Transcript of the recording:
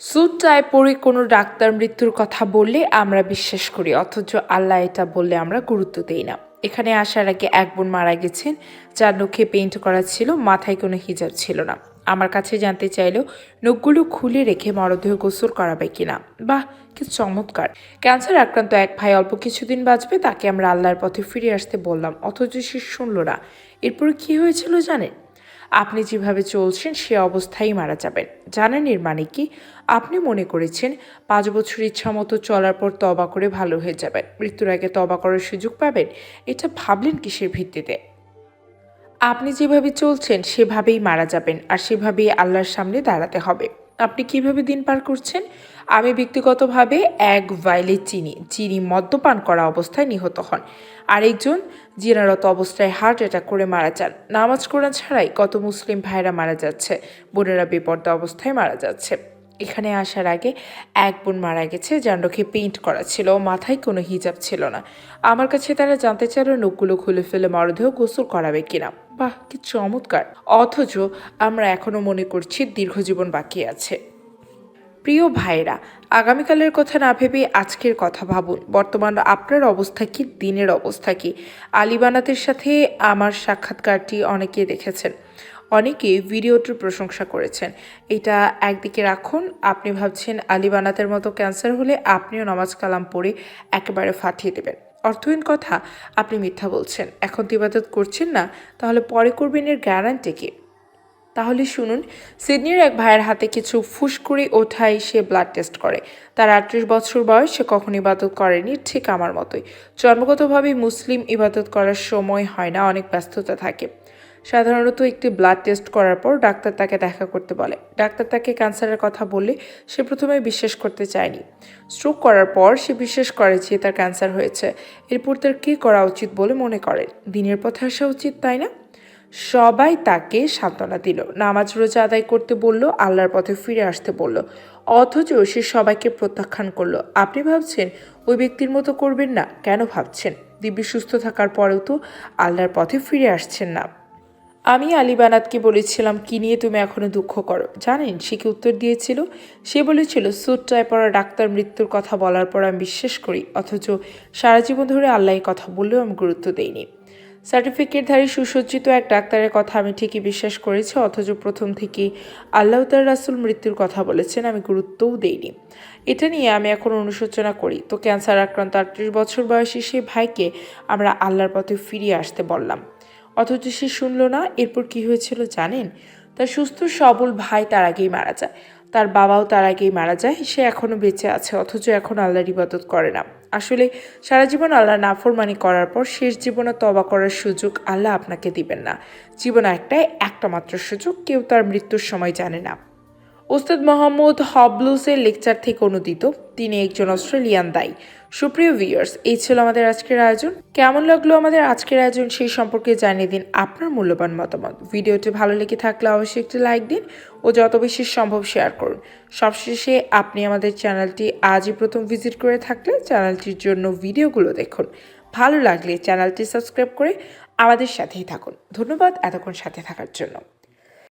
Sweet টাই পরে কোনো doctor মৃত্যুর কথা বললে আমরা বিশ্বাস করি, অথচ আল্লাহ এটা বললে আমরা গুরুত্ব দেই না। এখানে আসার আগে এক বোন মারা গেছেন, যার নখে পেইন্ট করা ছিল, মাথায় কোনো হিজাব ছিল না। আমার কাছে জানতে চাইলো, নখগুলো খুলে রেখে মরদেহ গোসল করাবে কিনা? বাহ, কি চমৎকার। ক্যান্সার আক্রান্ত এক ভাই অল্প কিছুদিন বাঁচবে, তাকে আমরা আল্লাহর পথে ফিরে আসতে বললাম, অথচ সে শুনল না। এরপর কি হয়েছিল জানেন? আপনি যেভাবে চলছেন, সে অবস্থায় মারা যাবেন। জানেন এর মানে কি? আপনি মনে করেছেন, পাঁচ বছর ইচ্ছা মতো চলার পর তবা করে ভালো হয়ে যাবেন। মৃত্যুর আগে তবা করার সুযোগ পাবেন। এটা ভাবলেন কিসের ভিত্তিতে? আপনি যেভাবে চলছেন, সেভাবেই মারা যাবেন। আর সেভাবেই আল্লাহর সামনে দাঁড়াতে হবে। আপনি কীভাবে দিন পার করছেন? আমি ব্যক্তিগতভাবে এক ভাইলে চিনি চিনি মদ্যপান করা অবস্থায় নিহত হন। আরেকজন জিনারত অবস্থায় হার্ট অ্যাটাক করে মারা যান। নামাজ কোরআন ছাড়াই কত মুসলিম ভাইরা মারা যাচ্ছে, বোনেরা বেপর্দা অবস্থায় মারা যাচ্ছে। এখানে আসার আগে এক বোন মারা গেছে, যার নখে পেইন্ট করা ছিল, মাথায় কোনো হিজাব ছিল না। আমার কাছে তারা জানতে চাইল, নখগুলো খুলে ফেলে মরদেহ গোসল করাবে কিনা। বাহ, কি চমৎকার! অথচ আমরা এখনও মনে করছি দীর্ঘজীবন বাকি আছে। প্রিয় ভাইরা আগামীকালের কথা না ভেবে আজকের কথা ভাবুন, বর্তমান আপনার অবস্থা কি, দিনের অবস্থা কি? আলিবানাতের সাথে আমার সাক্ষাৎকারটি অনেকে দেখেছেন। অনেকে ভিডিওটির প্রশংসা করেছেন। এটা একদিকে রাখুন, আপনি ভাবছেন আলিবানাতের মতো ক্যান্সার হলে আপনিও নামাজ কালাম পড়ে একেবারে ফাটিয়ে দেবেন। অর্থহীন কথা, আপনি মিথ্যা বলছেন। এখন তো ইবাদত করছেন না, তাহলে পরে করবেন এর গ্যারান্টি কি? তাহলে শুনুন, সিডনির এক ভাইয়ের হাতে কিছু ফুসকুড়ি ওঠায় সে ব্লাড টেস্ট করে। তার আটত্রিশ বছর বয়স, সে কখন ইবাদত করেনি, ঠিক আমার মতোই। জন্মগতভাবে মুসলিম ইবাদত করার সময় হয় না, অনেক ব্যস্ততা থাকে। সাধারণত একটি ব্লাড টেস্ট করার পর ডাক্তার তাকে দেখা করতে বলে। ডাক্তার তাকে ক্যান্সারের কথা বললে সে প্রথমে বিশ্বাস করতে চায়নি। স্ট্রোক করার পর সে বিশ্বাস করে যে তার ক্যান্সার হয়েছে। এরপর তার কী করা উচিত বলে মনে করে। দিনের পথে আসা উচিত, তাই না? সবাই তাকে সান্ত্বনা দিল। নামাজ রোজা আদায় করতে বলল, আল্লাহর পথে ফিরে আসতে বলল। অথচ সে সবাইকে প্রত্যাখ্যান করল। আপনি ভাবছেন, ওই ব্যক্তির মতো করবেন না? কেন ভাবছেন? দিব্যি সুস্থ থাকার পরেও তো আল্লাহর পথে ফিরে আসছেন না। আমি আলী বানাতকে বলেছিলাম, কি নিয়ে তুমি এখনও দুঃখ করো? জানেন, সে কি উত্তর দিয়েছিল? সে বলেছিল সুটটায় পড়া ডাক্তার মৃত্যুর কথা বলার পর আমি বিশ্বাস করি, অথচ সারা জীবন ধরে আল্লাহ কথা বললেও আমি গুরুত্ব দেইনি। সার্টিফিকেটধারী সুসজ্জিত এক ডাক্তারের কথা আমি ঠিকই বিশ্বাস করেছি, অথচ প্রথম থেকেই আল্লাহ তার রাসুল মৃত্যুর কথা বলেছেন, আমি গুরুত্বও দেইনি। এটা নিয়ে আমি এখন অনুশোচনা করি। তো ক্যান্সার আক্রান্ত আটত্রিশ বছর বয়সী সেই ভাইকে আমরা আল্লাহর পথে ফিরিয়ে আসতে বললাম। অথচ সে শুনল না, এরপর কি হয়েছিল জানেন? তার সুস্থ সবল ভাই তার আগেই মারা যায়। তার বাবাও তার আগেই মারা যায়। সে এখনও বেঁচে আছে, অথচ এখন আল্লাহর ইবাদত করে না। আসলে সারা জীবন আল্লাহ নাফরমানি করার পর শেষ জীবনে তবা করার সুযোগ আল্লাহ আপনাকে দিবেন না। জীবন একটাই, একটা মাত্র সুযোগ, কেউ তার মৃত্যুর সময় জানে না। ওস্তাদ মোহাম্মদ হবলুসের লেকচার থেকে অনুদিত। তিনি একজন অস্ট্রেলিয়ান দায়ী। সুপ্রিয় ভিউয়ার্স, এই ছিল আমাদের আজকের আয়োজন। কেমন লাগল আমাদের আজকের আয়োজন সেই সম্পর্কে জানিয়ে দিন আপনার মূল্যবান মতামত। ভিডিওটি ভালো লেগে থাকলে অবশ্যই একটি লাইক দিন ও যত বেশি সম্ভব শেয়ার করুন। সবশেষে আপনি আমাদের চ্যানেলটি আজই প্রথম ভিজিট করে থাকলে চ্যানেলটির জন্য ভিডিওগুলো দেখুন। ভালো লাগলে চ্যানেলটি সাবস্ক্রাইব করে আমাদের সাথেই থাকুন। ধন্যবাদ এতক্ষণ সাথে থাকার জন্য।